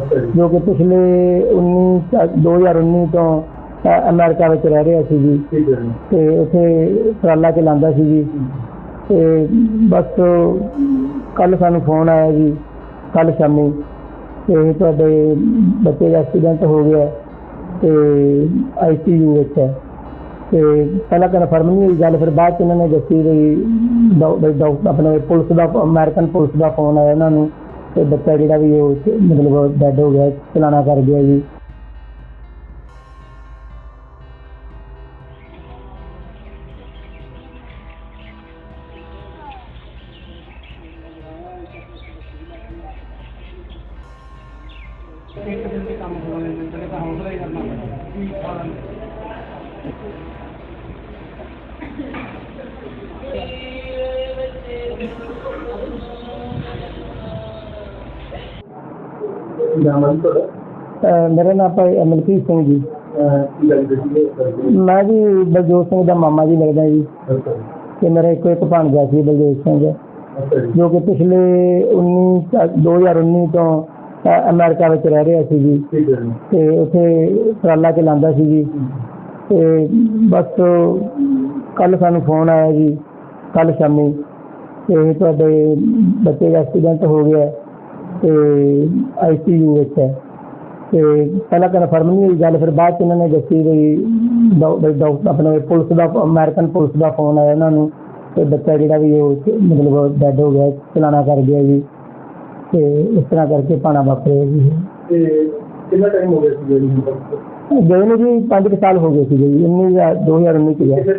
ਜੀ ਕਿ ਪਿਛਲੇ 19 ਚ- 2019 ਤੋਂ ਅਮਰੀਕਾ ਵਿੱਚ ਰਹਿ ਰਿਹਾ ਸੀ ਜੀ। ਤੇ ਉੱਥੇ ਟਰਾਲਾ ਚਲਾਉਂਦਾ ਸੀ ਜੀ। ਤੇ ਬਸ ਕੱਲ ਸਾਨੂੰ ਫੋਨ ਆਇਆ ਜੀ ਕੱਲ ਸ਼ਾਮੀ। ਤੇ ਤੁਹਾਡੇ ਬੱਚੇ ਦਾ ਐਕਸੀਡੈਂਟ ਹੋ ਗਿਆ ਤੇ ਆਈਸੀਯੂ ਵਿੱਚ ਹੈ। ਤੇ ਪਹਿਲਾਂ ਕਨਫਰਮ ਨਹੀਂ ਹੋਈ ਗੱਲ ਫਿਰ ਬਾਅਦ ਚ ਇਹਨਾਂ ਨੇ ਦੱਸੀ ਵੀ ਡਾਕ- ਵੀ ਡਾਕ- ਆਪਣੇ ਪੁਲਿਸ ਦਾ ਅਮਰੀਕਨ ਪੁਲਿਸ ਦਾ ਫੋਨ ਆਇਆ ਇਹਨਾਂ ਨੂੰ। ਤੇ ਬੱਚਾ ਜਿਹੜਾ ਵੀ ਉਹ ਮਤਲਬ ਡੈਡ ਹੋ ਗਿਆ ਚਲਾਣਾ ਕਰ ਗਿਆ ਜੀ। ਨਾਮ ਹੈ ਤੁਹਾਡਾ? ਅਹ ਮੇਰਾ ਨਾਮ ਭਾਈ ਮਲਕੀਤ ਸਿੰਘ ਜੀ। ਕੀ ਮੈਂ ਜੀ ਬਲਜੋਤ ਸਿੰਘ ਦਾ ਮਾਮਾ ਜੀ ਲੱਗਦਾ ਜੀ। ਤੇ ਮੇਰਾ ਇੱਕੋ ਇੱਕ ਭਾਣਜਾ ਸੀ ਬਲਜੋਤ ਸਿੰਘ। ਜੀ। ਕਿ ਪਿਛਲੇ 19 ਚ- 2019 ਤੋਂ ਅਮਰੀਕਾ ਵਿੱਚ ਰਹਿ ਰਿਹਾ ਸੀ ਜੀ। ਤੇ ਉੱਥੇ ਟਰਾਲਾ ਚਲਾਉਂਦਾ ਸੀ ਜੀ। ਤੇ ਬਸ ਕੱਲ ਸਾਨੂੰ ਫੋਨ ਆਇਆ ਜੀ ਕੱਲ ਸ਼ਾਮੀ। ਤੇ ਤੁਹਾਡੇ ਬੱਚੇ ਦਾ ਐਕਸੀਡੈਂਟ ਹੋ ਗਿਆ। ਤੇ ਆਈਸੀਯੂ ਵਿੱਚ ਹੈ। ਤੇ ਪਹਿਲਾਂ ਕਨਫਰਮ ਨਹੀਂ ਹੋਈ ਗੱਲ ਫਿਰ ਬਾਅਦ ਚ ਇਹਨਾਂ ਨੇ ਦੱਸੀ ਵੀ ਡਾਕ- ਵੀ ਡਾਕ- ਆਪਣੇ ਪੁਲਿਸ ਦਾ ਅਮਰੀਕਨ ਪੁਲਿਸ ਦਾ ਫੋਨ ਆਇਆ ਇਹਨਾਂ ਨੂੰ ਤੇ ਬੱਚਾ ਜਿਹੜਾ ਵੀ ਉਹ ਮਤਲਬ ਡੈਡ ਹੋ ਗਿਆ ਚਲਾਣਾ ਕਰ ਗਿਆ ਜੀ। ਤੇ ਇਸ ਤਰ੍ਹਾਂ ਕਰਕੇ ਪਾਣਾ ਵਾਪਰਿਆ ਜੀ। ਤੇ ਕਿੰਨਾ ਟਾਈਮ ਹੋ ਗਿਆ ਸੀ ਤੱਕ ਗਏ ਨੂੰ ਜੀ 5 ਸਾਲ ਹੋ ਗਏ ਸੀ ਜੀ 19 ਜਾਂ 2019 ਚ ਗਿਆ ਜੀ?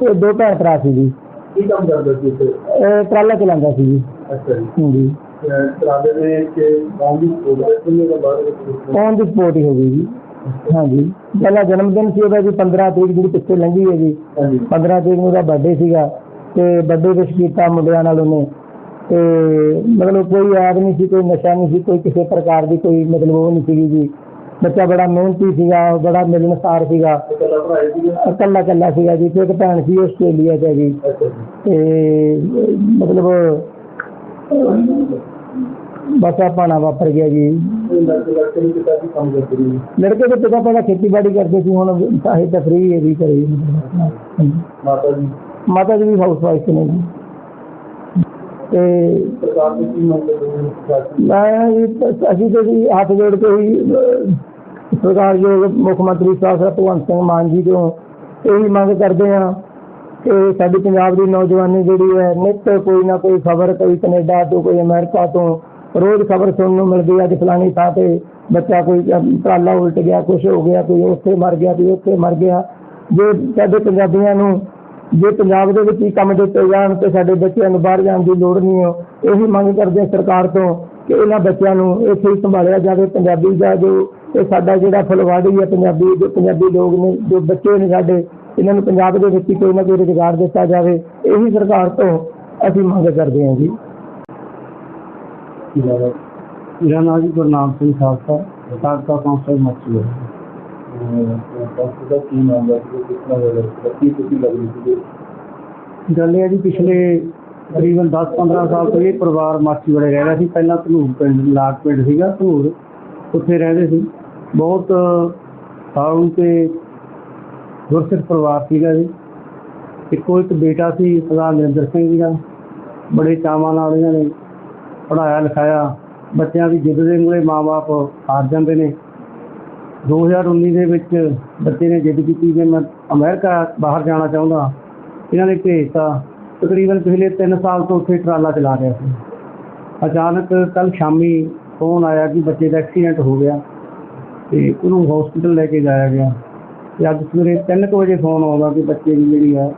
ਤੇ ਦੋ ਭੈਣ ਭਰਾ ਸੀ ਜੀ। ਕੀ ਕੰਮ ਕਰਦਾ ਸੀ ਇਹ ਟਰਾਲਾ ਚਲਾਉਂਦਾ ਸੀ ਜੀ। ਅੱਛਾ ਜੀ। ਟਰਾਲੇ ਦੇ ਬਾਅਦ ਵਿੱਚ ਸਪੋਰਟ ਹੀ ਗਈ ਜੀ? ਹਾਂਜੀ। ਪਹਿਲਾ ਜਨਮ ਦਿਨ ਸੀ ਉਹਦਾ ਜੀ 15 ਤਰੀਕ ਜਿਹੜੀ ਪਿੱਛੇ ਲੰਘੀ ਹੈ ਜੀ। ਹਾਂਜੀ। 15 ਤਰੀਕ ਨੂੰ ਉਹਦਾ ਬਰਥਡੇ ਸੀਗਾ ਤੇ ਬਰਥਡੇ ਵਿਸ਼ ਕੀਤਾ ਮੁੰਡਿਆਂ ਨਾਲ ਉਹਨੇ। ਤੇ ਮਤਲਬ ਕੋਈ ਨਹੀਂ ਸੀ ਕੋਈ ਨਸ਼ਾ ਨਹੀਂ ਸੀ ਕੋਈ ਕਿਸੇ ਪ੍ਰਕਾਰ ਦੀ ਕੋਈ ਮਤਲਬ ਉਹ ਨਹੀਂ ਸੀਗੀ ਜੀ। ਬੱਚਾ ਬੜਾ ਮਿਹਨਤੀ ਸੀਗਾ ਬੜਾ ਮਿਲਣਸਾਰ ਸੀਗਾ। ਇਕੱਲਾ ਇਕੱਲਾ ਸੀਗਾ ਜੀ ਤੇ ਇੱਕ ਭੈਣ ਸੀ ਆਸਟ੍ਰੇਲੀਆ 'ਚ ਜੀ। ਤੇ ਮਤਲਬ ਬਸ ਆ ਪਾਣਾ ਵਾਪਰ ਗਿਆ ਜੀ। ਇਹ ਲੜਕੇ ਦੇ ਪਿਤਾ ਪਹਿਲਾਂ ਖੇਤੀਬਾੜੀ ਕਰਦੇ ਸੀ ਹੁਣ ਸਾਹੇ ਤਫਰੀ ਹੈ ਵੀ ਕਰੀ ਮਾਤਾ ਜੀ। ਮਾਤਾ ਜੀ ਵੀ ਹਾਊਸ ਵਾਈਫ ਨੇ ਜੀ। ਤੇ ਸਰਕਾਰ ਸਰਕਾਰ? ਮੈਂ ਜੀ- ਅਸੀਂ ਤੇ ਜੀ ਹੱਥ ਜੋੜ ਕੇ ਹੀ ਅਹ, ਸਰਕਾਰਯੋਗ ਮੁੱਖ ਮੰਤਰੀ ਸਾਹਿਬ ਭਗਵੰਤ ਸਿੰਘ ਮਾਨ ਜੀ ਤੋਂ ਇਹੀ ਮੰਗ ਕਰਦੇ ਹਾਂ। ਕਿ ਸਾਡੀ ਪੰਜਾਬ ਦੀ ਨੌਜਵਾਨੀ ਜਿਹੜੀ ਹੈ, ਨਿੱਤ ਕੋਈ ਨਾ ਕੋਈ ਖਬਰ ਕੋਈ ਕੈਨੇਡਾ ਤੋਂ, ਕੋਈ ਅਮਰੀਕਾ ਤੋਂ, ਰੋਜ਼ ਖਬਰ ਸੁਣਨ ਨੂੰ ਮਿਲਦੀ ਹੈ ਕਿ ਫਲਾਣੀ ਥਾਂ ਤੇ ਬੱਚਾ ਕੋਈ ਟਰਾਲਾ ਉਲਟ ਗਿਆ ਕੁਝ ਹੋ ਗਿਆ, ਕੋਈ ਉੱਥੇ ਮਰ ਗਿਆ, ਕੋਈ ਉੱਥੇ ਮਰ ਗਿਆ। ਜੇ ਸਾਡੇ ਪੰਜਾਬੀਆਂ ਨੂੰ, ਜੇ ਪੰਜਾਬ ਦੇ ਵਿੱਚ ਹੀ ਕੰਮ ਦਿੱਤੇ ਜਾਣ ਤੇ ਸਾਡੇ ਬੱਚਿਆਂ ਨੂੰ ਬਾਹਰ ਜਾਣ ਦੀ ਲੋੜ ਨਹੀਂ ਹੈ, ਇਹੀ ਮੰਗ ਕਰਦੇ ਸਰਕਾਰ ਤੋਂ ਕਿ ਇਹਨਾਂ ਬੱਚਿਆਂ ਨੂੰ ਇੱਥੇ ਹੀ ਸੰਭਾਲਿਆ ਜਾਵੇ, ਪੰਜਾਬੀ ਦਾ ਜੋ ਇਹ ਸਾਡਾ ਜਿਹੜਾ ਫਲਵਾੜੀ ਹੈ, ਪੰਜਾਬੀ ਜੋ ਪੰਜਾਬੀ ਲੋਕ ਨੇ, ਜੋ ਬੱਚੇ ਨੇ ਸਾਡੇ ਇਹਨਾਂ ਨੂੰ ਪੰਜਾਬ ਦੇ ਵਿੱਚ ਕੋਈ ਨਾ ਕੋਈ ਰੁਜ਼ਗਾਰ ਦਿੱਤਾ ਜਾਵੇ, ਇਹੀ ਸਰਕਾਰ ਤੋਂ ਅਸੀਂ ਮੰਗ ਕਰਦੇ ਹਾਂ ਜੀ। ਮੇਰਾ ਨਾਮ ਜੀ ਗੁਰਨਾਮ ਸਿੰਘ ਖਾਲਸਾ ਸਾਬਕਾ ਕੌਂਸਲਰ ਮੱਛੀ ਸੰਸਥਾ ਦਾ ਕੀ ਨਾਮ ਹੈ ਕਿ ਕਿਸ ਕੀ ਤੁਸੀਂ ਲੱਗਦੀ ਸੀ ਗੱਲ ਇਹ ਹੈ ਜੀ ਪਿਛਲੇ ਤਕਰੀਬਨ 10-15 ਸਾਲ ਤੋਂ ਇਹ ਪਰਿਵਾਰ ਮਾਛੀ ਵਾਲੇ ਰਹਿ ਰਿਹਾ ਸੀ। ਪਹਿਲਾਂ ਧਨੂਰ ਪਿੰਡ ਲਾਗ ਪਿੰਡ ਸੀਗਾ ਧਨੂਰ, ਉੱਥੇ ਰਹਿੰਦੇ ਸੀ। ਬਹੁਤ ਸਾਊ ਤੇ ਗੁਰਸਿੱਖ ਪਰਿਵਾਰ ਸੀਗਾ ਜੀ। ਇੱਕੋ ਇੱਕ ਬੇਟਾ ਸੀ, ਸਰਦਾਰ ਨਰਿੰਦਰ ਸਿੰਘ ਜੀ ਦਾ। ਬੜੇ ਚਾਵਾਂ ਨਾਲ ਇਹਨਾਂ ਨੇ ਪੜਾਇਆ ਲਿਖਾਇਆ। ਬੱਚਿਆਂ ਦੀ ਜਿੱਦ ਦੇ ਮੂਹਰੇ ਮਾਪੇ ਹਾਰ ਜਾਂਦੇ ਨੇ। 2019 ਦੇ ਵਿੱਚ ਬੱਚੇ ਨੇ ਜਿੱਦ ਕੀਤੀ ਕਿ ਮੈਂ ਅਮਰੀਕਾ ਬਾਹਰ ਜਾਣਾ ਚਾਹੁੰਦਾ। ਇਹਨਾਂ ਨੇ ਭੇਜਤਾ। ਤਕਰੀਬਨ ਪਿਛਲੇ 3 ਸਾਲ ਤੋਂ ਉੱਥੇ ਟਰਾਲਾ ਚਲਾ ਰਿਹਾ ਸੀ। ਅਚਾਨਕ ਕੱਲ ਸ਼ਾਮੀ ਫੋਨ ਆਇਆ ਕਿ ਬੱਚੇ ਦਾ ਐਕਸੀਡੈਂਟ ਹੋ ਗਿਆ ਤੇ ਉਹਨੂੰ ਹਸਪੀਟਲ ਲੈ ਕੇ ਜਾਇਆ ਗਿਆ। ਤੇ ਅੱਜ ਸਵੇਰੇ 3 ਵਜੇ ਫੋਨ ਆਉਂਦਾ ਕਿ ਬੱਚੇ ਦੀ ਜਿਹੜੀ ਹੈ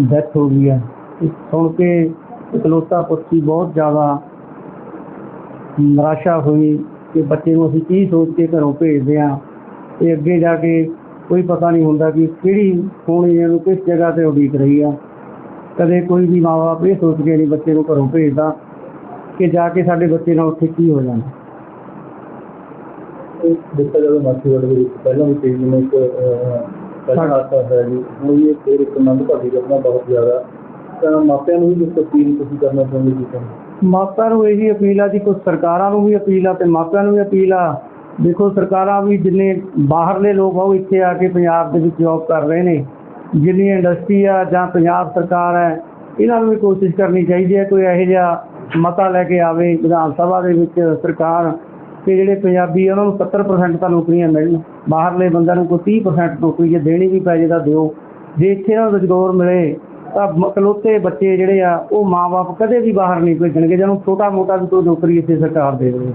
ਡੈਥ ਹੋ ਗਈ ਹੈ। ਇਹ ਸੁਣ ਕੇ ਇਕਲੌਤਾ ਪੁੱਤੀ ਬਹੁਤ ਜ਼ਿਆਦਾ ਨਿਰਾਸ਼ਾ ਹੋਈ ਕਿ ਬੱਚੇ ਨੂੰ ਅਸੀਂ ਕੀ ਸੋਚ ਕੇ ਘਰੋਂ ਭੇਜਦੇ ਹਾਂ। ਤੇ ਅੱਗੇ ਜਾ ਕੇ ਕੋਈ ਪਤਾ ਨਹੀਂ ਹੁੰਦਾ ਕਿ ਕਿਹੜੀ ਹੋਣੀ ਇਹਨੂੰ ਕਿਸ ਜਗ੍ਹਾ ਤੇ ਉਡੀਕ ਰਹੀ ਆ। ਕਦੇ ਕੋਈ ਵੀ ਮਾਂ-ਬਾਪ ਇਹ ਸੋਚ ਕੇ ਨਹੀਂ ਬੱਚੇ ਨੂੰ ਘਰੋਂ ਭੇਜਦਾ ਕਿ ਜਾ ਕੇ ਸਾਡੇ ਬੱਚੇ ਨਾਲ ਉੱਥੇ ਕੀ ਹੋ ਜਾਣਾ। ਦੇਖਿਆ ਜਾਵੇ ਮਾਛੀ ਵਾਲੇ ਦੇ ਵਿੱਚ? ਪਹਿਲਾਂ ਵੀ ਕਈ ਜਿਵੇਂ ਇੱਕ ਪਹਿਲਾਂ ਹਾਦਸਾ ਹੋਇਆ ਜੀ ਹੁਣ ਵੀ ਇਹ ਫਿਰ ਇੱਕ ਮੰਦ ਭਾਗੀ ਘਟਨਾ ਬਹੁਤ ਜ਼ਿਆਦਾ। ਤਾਂ ਮਾਪਿਆਂ ਨੂੰ ਵੀ ਕੁਝ ਤਸਵੀਰ ਤੁਸੀਂ ਕਰਨਾ ਚਾਹੁੰਦੇ ਜੀ ਤਾਂ ਮਾਪਿਆਂ ਨੂੰ ਇਹੀ ਅਪੀਲ ਆ ਜੀ ਕੁਝ ਸਰਕਾਰਾਂ ਨੂੰ ਵੀ ਅਪੀਲ ਆ ਤੇ ਮਾਪਿਆਂ ਨੂੰ ਵੀ ਅਪੀਲ ਆ। ਦੇਖੋ ਸਰਕਾਰਾਂ ਵੀ ਜਿੰਨੇ ਬਾਹਰਲੇ ਲੋਕ ਆ ਉਹ ਇੱਥੇ ਆ ਕੇ ਪੰਜਾਬ ਦੇ ਵਿੱਚ ਜੌਬ ਕਰ ਰਹੇ ਨੇ। ਜਿੰਨੀ ਇੰਡਸਟਰੀ ਆ ਜਾਂ ਪੰਜਾਬ ਸਰਕਾਰ ਹੈ ਇਹਨਾਂ ਨੂੰ ਵੀ ਕੋਸ਼ਿਸ਼ ਕਰਨੀ ਚਾਹੀਦੀ ਹੈ ਕੋਈ ਇਹੋ ਜਿਹਾ ਮਤਾ ਲੈ ਕੇ ਆਵੇ ਵਿਧਾਨ ਸਭਾ ਦੇ ਵਿੱਚ ਸਰਕਾਰ ਕਿ ਜਿਹੜੇ ਪੰਜਾਬੀ ਆ, ਉਹਨਾਂ ਨੂੰ 70% ਤਾਂ ਨੌਕਰੀਆਂ ਮਿਲਣ। ਬਾਹਰਲੇ ਬੰਦਿਆਂ ਨੂੰ ਕੋਈ 30% ਨੌਕਰੀ ਜੇ ਦੇਣੀ ਵੀ ਪੈ ਜੇ ਤਾਂ ਦਿਓ। ਜੇ ਇੱਥੇ ਇਹਨਾਂ ਨੂੰ ਰੁਜ਼ਗਾਰ ਮਿਲੇ, ਤਾਂ ਇਕਲੌਤੇ ਬੱਚੇ ਜਿਹੜੇ ਆ, ਉਹ ਮਾਪੇ ਕਦੇ ਵੀ ਬਾਹਰ ਨਹੀਂ ਭੇਜਣਗੇ ਜਿਹਨੂੰ ਛੋਟਾ ਮੋਟਾ ਵੀ ਕੋਈ ਨੌਕਰੀ ਇੱਥੇ ਸਰਕਾਰ ਦੇਵੇ।